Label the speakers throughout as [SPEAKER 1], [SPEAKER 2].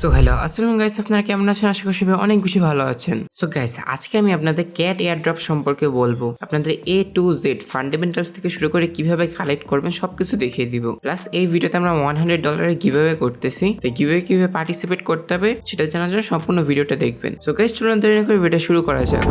[SPEAKER 1] So hello আসসালামু guys আপনারা কেমন আছেন? আশা করি অনেক বেশি ভালো আছেন। সো গাইস আজকে আমি আপনাদের ক্যাট এয়ারড্রপ সম্পর্কে বলব। আপনাদের এ টু জেড ফান্ডামেন্টালস থেকে শুরু করে কীভাবে কালেক্ট করবেন সবকিছু দেখিয়ে দিব। প্লাস এই ভিডিওতে আমরা ওয়ান হান্ড্রেড ডলারের গিভঅ্যাওয়ে করতেছি। তো গিভঅ্যাওয়ে কীভাবে পার্টিসিপেট করতে হবে, সেটা জানার জন্য সম্পূর্ণ ভিডিওটা দেখবেন। সো গাইস চলুন দেরি করে ভিডিও শুরু করা যাক।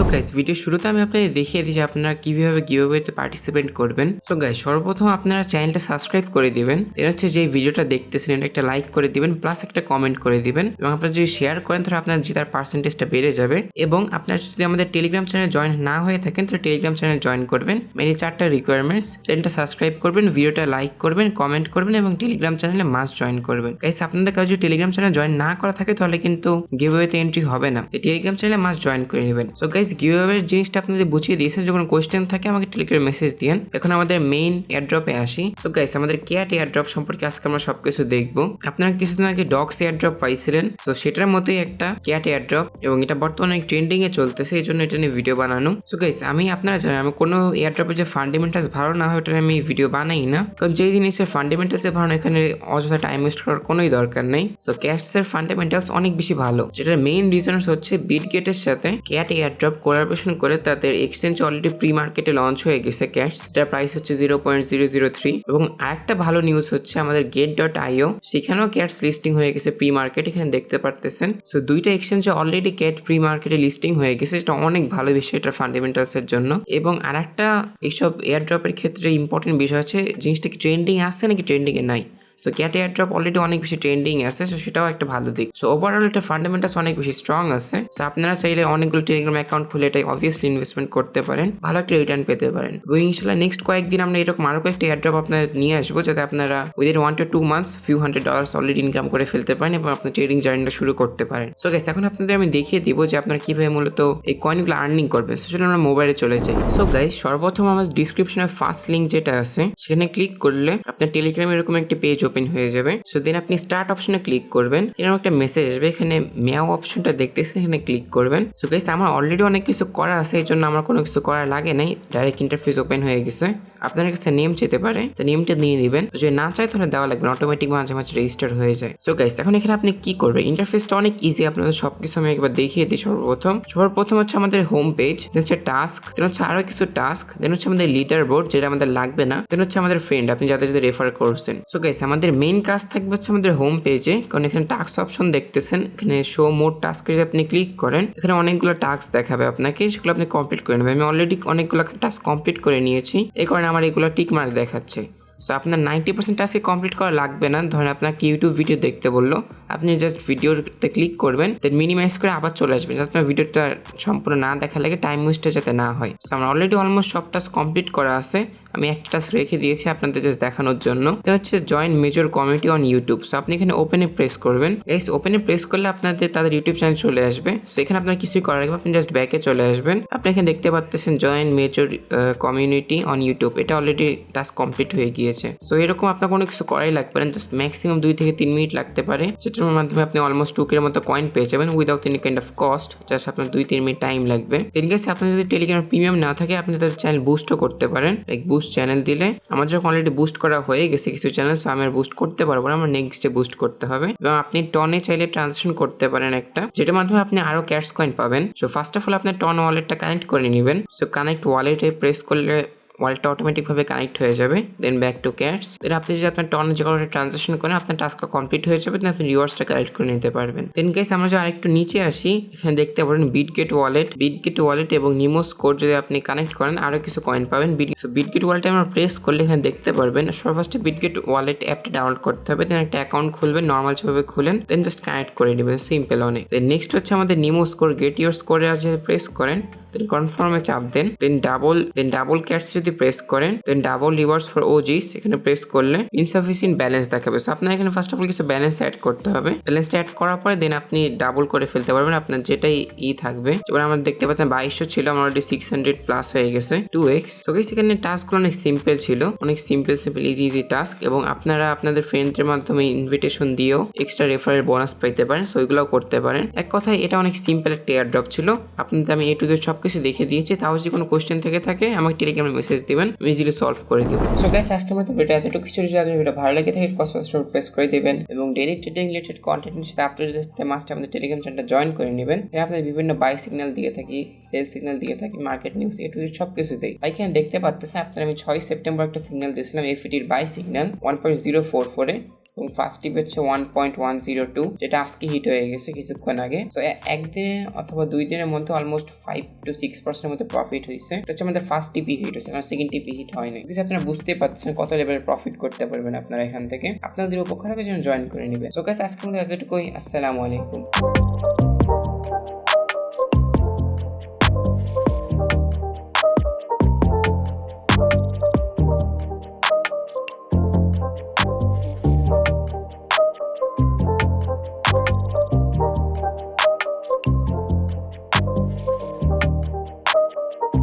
[SPEAKER 1] সো গাইস ভিডিও শুরুতে আমি আপনাদের দেখিয়ে দিই যে আপনারা কীভাবে গিভওয়েতে পার্টিসিপেট করবেন। সো গাইস সর্বপ্রথম আপনারা চ্যানেলটা সাবস্ক্রাইব করে দিবেন। এর হচ্ছে যে ভিডিওটা দেখতেছেন, এটা একটা লাইক করে দিবেন প্লাস একটা কমেন্ট করে দিবেন। এবং আপনারা যদি শেয়ার করেন, তাহলে আপনার জেতার পার্সেন্টেজটা বেড়ে যাবে। এবং আপনারা যদি আমাদের টেলিগ্রাম চ্যানেল জয়েন না হয়ে থাকেন, তাহলে টেলিগ্রাম চ্যানেল জয়েন করবেন। মেনি চারটা রিকোয়ারমেন্টস চ্যানেলটা সাবস্ক্রাইব করবেন ভিডিওটা লাইক করবেন কমেন্ট করবেন এবং টেলিগ্রাম চ্যানেলে মাস্ট জয়েন করবেন। গাইস আপনাদের কাছে যদি টেলিগ্রাম চ্যানেল জয়েন না করা থাকে, তাহলে কিন্তু গিভওয়েতে এন্ট্রি হবে না। টেলিগ্রাম চ্যানেলে মাস্ট জয়েন করে নেবেন। সো গাইস গিভওয়ের জিনিসটা আপনাদের বুঝিয়ে দিয়েছে যখন কোয়েশ্চেন থাকে, আমাকে টেলিগ্রামে মেসেজ দিয়েন। এখন আমাদের মেইন এয়ারড্রপে আসি। সো গাইস আমাদের ক্যাট এয়ারড্রপ সম্পর্কে আজকে আমরা সবকিছু দেখব। আপনারা কিছুদিন আগে ডগস এয়ারড্রপ পাইছিলেন। সো সেটার মতোই একটা ক্যাট এয়ারড্রপ এবং এটা বর্তমানে ট্রেন্ডিং এ চলতেছে, এই জন্য এটা নিয়ে ভিডিও বানানো। সো গাইস আমি আপনারা জানেন, আমি কোনো এয়ারড্রপের যে ফান্ডামেন্টালস ভালো না হয়, ওটা আমি ভিডিও বানাই না। কারণ যেই জিনিসের ফান্ডামেন্টালস এ ভালো এখানে অযথা টাইম ওয়েস্ট করার কোনোই দরকার নেই। সো ক্যাটস এর ফান্ডামেন্টালস অনেক বেশি ভালো। যেটার মেইন রিজন হচ্ছে বিট গেটের সাথে ক্যাট এয়ারড্রপ কোলাবোরেশন করে তাদের এক্সচেঞ্জ অলরেডি প্রি মার্কেটে লঞ্চ হয়ে গেছে ক্যাশ যার প্রাইস হচ্ছে zero point zero zero three এবং আরেকটা ভালো নিউজ হচ্ছে আমাদের গেট ডট আইও সেখানেও ক্যাটস লিস্টিং হয়ে গেছে প্রি মার্কেট এখানে দেখতে পারতেছেন। সো দুইটা এক্সচেঞ্জে অলরেডি ক্যাট প্রি মার্কেটে লিস্টিং হয়ে গেছে, এটা অনেক ভালো বিষয় এটা ফান্ডামেন্টালস এর জন্য। এবং আরেকটা এইসব এয়ার এয়ারড্রপের ক্ষেত্রে ইম্পর্টেন্ট বিষয় হচ্ছে, জিনিসটা কি ট্রেন্ডিং আছে নাকি ট্রেন্ডিং এ নাই? সো ক্যাট এয়ারড্রপ অলরেডি অনেক বেশি ট্রেন্ডিং আছে সো সেটাও একটা ভালো দিক। সো ওভারঅল এটা ফান্ডামেন্টালস অনেক বেশি স্ট্রং আছে। সো আপনারা চাইলে অনেকগুলো টেলিগ্রাম অ্যাকাউন্ট খুলে এটা অবভিয়াসলি ইনভেস্টমেন্ট করতে পারেন, ভালো একটা রিটার্ন পেতে পারেন। এবং ইনশাল্লাহ নেক্সট কয়েকদিন আমরা এরকম আরও কয়েকটা এয়ারড্রপ আপনার নিয়ে আসব, যাতে আপনারা within one to two months few hundred dollars already income করে ফেলতে পারেন এবং আপনার ট্রেডিং জার্নিটা শুরু করতে পারেন। সো গাইস এখন আপনাদের আমি দেখিয়ে দিব যে আপনারা কীভাবে মূলত এই কয়েনগুলো আর্নিং করবেন। সো চলুন আমরা মোবাইলে চলে যাই। সো গাইস সর্বপ্রথম আমাদের ডিসক্রিপশনের ফার্স্ট লিঙ্ক যেটা আছে, সেখানে ক্লিক করলে আপনার টেলিগ্রামে এরকম একটি পেজ ওপেন হয়ে যাবে। সো দেন আপনি স্টার্ট অপশনে ক্লিক করবেন। এরকম একটা মেসেজ আসবে, এখানে মেয়াও অপশনটা দেখতেছে, এখানে ক্লিক করবেন। সো গাইস আমার অলরেডি অনেক কিছু করা আছে, এই জন্য আমার কোনো কিছু করা লাগে নাই। ডাইরেক্ট ইন্টারফেস ওপেন হয়ে গেছে। আপনার কাছে নেম চেতে পারে, তো নেমটা নিয়ে নেবেন তো যদি না চাই তাহলে দেওয়া লাগবে অটোমেটিক মাঝে মাঝে রেজিস্টার হয়ে যায়। সো গাইস এখন এখানে আপনি কি করবেন? ইন্টারফেসটা অনেক ইজি আপনাদের সবকিছু আমি একবার দেখিয়ে দিই সর্বপ্রথম। সর্বপ্রথম হচ্ছে আমাদের হোম পেজ দেন হচ্ছে টাস্ক দেন হচ্ছে আরও কিছু টাস্ক দেন হচ্ছে আমাদের লিডার বোর্ড যেটা আমাদের লাগবে না। দেন হচ্ছে আমাদের ফ্রেন্ড আপনি যাদের যাদের রেফার করছেন। সো গাইস আমাদের মেইন কাজ থাকবে হচ্ছে আমাদের হোম পেজে কারণ এখানে টাস্ক অপশন দেখতেছেন, এখানে শো মোড টাস্ক যদি আপনি ক্লিক করেন, এখানে অনেকগুলো টাস্ক দেখাবে আপনাকে, সেগুলো আপনি কমপ্লিট করে নেবেন। আমি অলরেডি অনেকগুলো টাস্ক কমপ্লিট করে নিয়েছি, এই কারণে আমার এগুলো টিক মার্ক দেখাচ্ছে। সো আপনার নাইনটি পার্সেন্ট টাস্কে কমপ্লিট করা লাগবে না। ধরেন আপনাকে ইউটিউব ভিডিও দেখতে বলল, আপনি জাস্ট ভিডিওতে ক্লিক করবেন দেন মিনিমাইজ করে আবার চলে আসবেন, যাতে আপনার ভিডিওটা সম্পূর্ণ না দেখা লাগে টাইম ওয়েস্টটা যাতে না হয়। সো আমার অলরেডি অলমোস্ট সব টাস্ক কমপ্লিট করা আছে। আমি একটা রেখে দিয়েছি আপনাদের জাস্ট দেখানোর জন্য। এটা হচ্ছে joint major community on YouTube so আপনি এখানে ওপেনে প্রেস করবেন। এই ওপেনে প্রেস করলে আপনাদের তাদের ইউটিউব চ্যানেল চলে আসবে। সো এখানে আপনার কিছুই করার আগে আপনি জাস্ট ব্যাকে চলে আসবেন। আপনি এখানে দেখতে পাচ্ছেন joint major community on YouTube এটা অলরেডি টাস্ক কমপ্লিট হয়ে গিয়েছে। সো এরকম আপনার কোনো কিছু করাই লাগবে না। জাস্ট ম্যাক্সিমাম দুই থেকে তিন মিনিট লাগতে পারে। যেটার মাধ্যমে আপনি অলমোস্ট টুকের মতো কয়েন পেয়ে যাবেন without any kind of cost just আপনার দুই, তিন মিনিট টাইম লাগবে। ইন কেসে আপনার যদি টেলিগ্রাম প্রিমিয়াম না থাকে, আপনি তাদের চ্যানেল বুস্টও করতে পারেন। লাইক বুস্ট চ্যানেল দিলে আমার যখন অলরেডি বুস্ট করা হয়ে গেছে কিছু চ্যানেল সো আমি আর বুস্ট করতে পারব না, আমার নেক্সট ডে বুস্ট করতে হবে। এবং আপনি টনে চাইলে ট্রানজেকশন করতে পারেন একটা, যেটার মাধ্যমে আপনি আরও ক্যাশ কয়েন পাবেন। সো ফার্স্ট অফ অল আপনি টন ওয়ালেটটা কানেক্ট করে নেবেন। সো কানেক্ট ওয়ালেটে প্রেস করলে ওয়ালটা অটোমেটিকভাবে কানেক্ট হয়ে যাবে then back to cats then আপনি যদি আপনার টন যে কোনো ট্রানজাকশন করেন, আপনার টাস্কটা কমপ্লিট হয়ে যাবে দেন আপনি রিওয়ার্ডসটা কালেক্ট করে নিতে পারবেন। দেন গাইস আমরা যদি আরেকটু নিচে আসি, এখানে দেখতে পারেন বিটগেট ওয়ালেট বিটগেট ওয়ালেট এবং নিমোস কোড যদি আপনি কানেক্ট করেন আরও কিছু কয়েন পাবেন। বিটগেট ওয়ালেটে আমরা প্রেস করলে এখানে দেখতে পারবেন ফার্স্টে বিটগেট ওয়ালেট অ্যাপটা ডাউনলোড করতে হবে দেন একটা অ্যাকাউন্ট খুলবেন নর্মাল যেভাবে খুলেন দেন জাস্ট কানেক্ট করে নেবেন সিম্পল অনেক নেক্সট হচ্ছে আমাদের নিমো স্কোর গেট ইউর স্কোরে যদি প্রেস করেন দেন কনফার্মে চাপ দেন। Then double then double cats যদি প্রেস করেন then double rewards for OGs এখানে প্রেস করলে ইনসাফিসিয়েন্ট ব্যালেন্স দেখাবে। সো আপনার এখানে ফার্স্ট অফ অল কিছু ব্যালেন্স অ্যাড করতে হবে। ব্যালেন্সটা অ্যাড করার পরে দেন আপনি ডাবল করে ফেলতে পারবেন। আপনার যেটাই ই থাকবে। এবার আমরা দেখতে পাচ্ছেন বাইশশো ছিল, আমার অলরেডি সিক্স হান্ড্রেড প্লাস হয়ে গেছে টু এক্স তো গাইস এখানে টাস্কগুলো অনেক সিম্পল ছিল। অনেক simple simple easy easy task এবং আপনারা আপনাদের ফ্রেন্ডের মাধ্যমে ইনভিটেশন দিয়েও এক্সট্রা রেফারেল বোনাস পেতে পারেন। সো ওইগুলোও করতে পারেন। এক কথায় এটা অনেক সিম্পল একটা এয়ার ড্রপ ছিল। আপনাদের আমি এ টু জেড সব সবকিছু দেখে দিয়েছি, তাও যদি কোনো কোশ্চেন থেকে থাকে, আমাকে টেলিগ্রামে মেসেজ দিবেন, আমি ইজিলি সলভ করে দিব। সো গাইস আজকের মতো ভিডিও এতটুকু কিছু যদি আপনাদের ভিডিও ভালো লেগে থাকে সাবস্ক্রাইব প্রেস করে দিবেন এবং ডেইলি ট্রেডিং রিলেটেড কন্টেন্টের সাথে আপডেট দেখতে মাস্ট আমাদের টেলিগ্রাম চ্যানেলটা জয়েন করে নেবেন। আপনাদের বিভিন্ন বাই সিগন্যাল দিয়ে থাকি সেল সিগন্যাল দিয়ে থাকি মার্কেট নিউজ এ টু সব কিছু ভাই এখানে দেখতে পাচ্ছেন আপনার আমি ছয় সেপ্টেম্বর একটা সিগন্যাল দিয়েছিলাম এফিটির buy signal one point zero four ফোরে এবং ফার্স্ট টিপ হচ্ছে one point one zero two যেটা আজকে হিট হয়ে গেছে কিছুক্ষণ আগে। তো একদিনে অথবা দুই দিনের মধ্যে অলমোস্ট ফাইভ টু সিক্স পার্সেন্টের মধ্যে প্রফিট হয়েছে। এটা হচ্ছে আমাদের ফার্স্ট টিপি হিট হয়েছে কারণ সেকেন্ড টিপি হিট হয়নি। বিকজ আপনারা বুঝতে পারছেন কত লেভেলের প্রফিট করতে পারবেন আপনারা এখান থেকে। আপনাদের উপকার হবে যেন জয়েন করে নেবেন। সো গাইস আজকে আমাদের এতটুকুই। আসসালামু আলাইকুম।